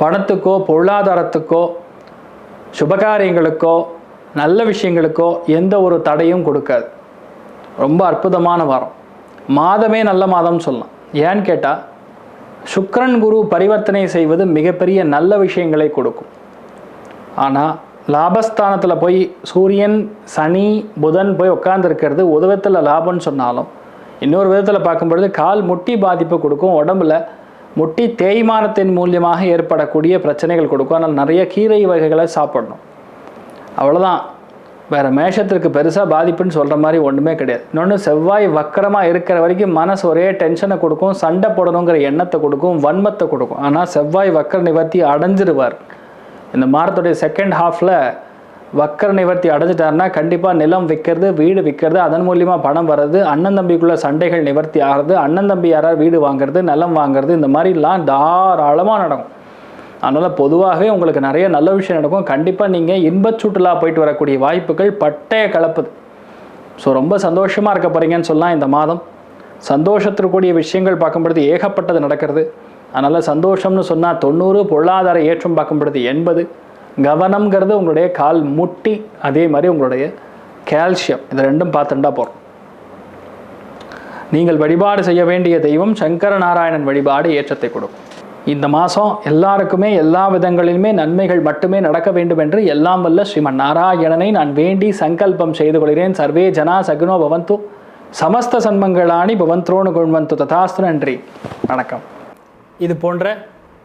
பணத்துக்கோ பொருளாதாரத்துக்கோ சுபகாரியங்களுக்கோ நல்ல விஷயங்களுக்கோ எந்த ஒரு தடையும் கொடுக்காது. ரொம்ப அற்புதமான வாரம். மாதமே நல்ல மாதம் சொல்லலாம். ஏன்னு கேட்டால் சுக்கரன் குரு பரிவர்த்தனை செய்வது மிகப்பெரிய நல்ல விஷயங்களை கொடுக்கும். ஆனால் லாபஸ்தானத்தில் போய் சூரியன் சனி புதன் போய் உட்காந்துருக்கிறது உதவத்தில் லாபம்னு சொன்னாலும் இன்னொரு விதத்தில் பார்க்கும்பொழுது கால் முட்டி பாதிப்பு கொடுக்கும் உடம்புல முட்டி தேய்மானத்தின் மூலியமாக ஏற்படக்கூடிய பிரச்சனைகள் கொடுக்கும். ஆனால் நிறைய கீரை வகைகளை சாப்பிடணும். அவ்வளோதான் வேறு மேஷத்திற்கு பெருசாக பாதிப்புன்னு சொல்கிற மாதிரி ஒன்றுமே கிடையாது. இன்னொன்று செவ்வாய் வக்கரமாக இருக்கிற வரைக்கும் மனசு ஒரே டென்ஷனை கொடுக்கும் சண்டை போடணுங்கிற எண்ணத்தை கொடுக்கும் வன்மத்தை கொடுக்கும். ஆனால் செவ்வாய் வக்கர நிவர்த்தி அடைஞ்சிருவார். இந்த மாதத்துடைய செகண்ட் ஹாஃபில் வக்கர நிவர்த்தி அடைஞ்சிட்டாருன்னா கண்டிப்பாக நிலம் விற்கிறது வீடு விற்கிறது அதன் மூலியமாக பணம் வர்றது அண்ணன் தம்பிக்குள்ளே சண்டைகள் நிவர்த்தி ஆகிறது அண்ணன் தம்பி யாராவது வீடு வாங்குறது நிலம் வாங்குறது இந்த மாதிரிலாம் தாராளமாக நடக்கும். அதனால் பொதுவாகவே உங்களுக்கு நிறைய நல்ல விஷயம் நடக்கும். கண்டிப்பாக நீங்கள் இன்பச் சுற்றுலா போயிட்டு வரக்கூடிய வாய்ப்புகள் பட்டைய கலப்புது. ஸோ ரொம்ப சந்தோஷமாக இருக்க போகிறீங்கன்னு சொல்லலாம் இந்த மாதம். சந்தோஷத்திற்குரிய விஷயங்கள் பார்க்கும்பொழுது ஏகப்பட்டது நடக்கிறது. அதனால் சந்தோஷம்னு சொன்னால் தொண்ணூறு பொருளாதார ஏற்றம் பார்க்கும்பொழுது எண்பது. கவனம்ங்கிறது உங்களுடைய கால் முட்டி அதே மாதிரி உங்களுடைய கால்சியம். இது ரெண்டும் பார்த்துட்டா போகிறோம் நீங்கள் வழிபாடு செய்ய வேண்டிய தெய்வம் சங்கர நாராயணன் வழிபாடு ஏற்றத்தை கொடுக்கும். இந்த மாதம் எல்லாருக்குமே எல்லா விதங்களிலுமே நன்மைகள் மட்டுமே நடக்க வேண்டும் என்று எல்லாம் வல்ல ஸ்ரீமன் நாராயணனை நான் வேண்டி சங்கல்பம் செய்து கொள்கிறேன். சர்வே ஜனா சகுனோ பவந்து சமஸ்த சன்மங்களாணி பவந்த்ரோனு குண்வந்து ததாஸ்து நன்றி. வணக்கம். இது போன்ற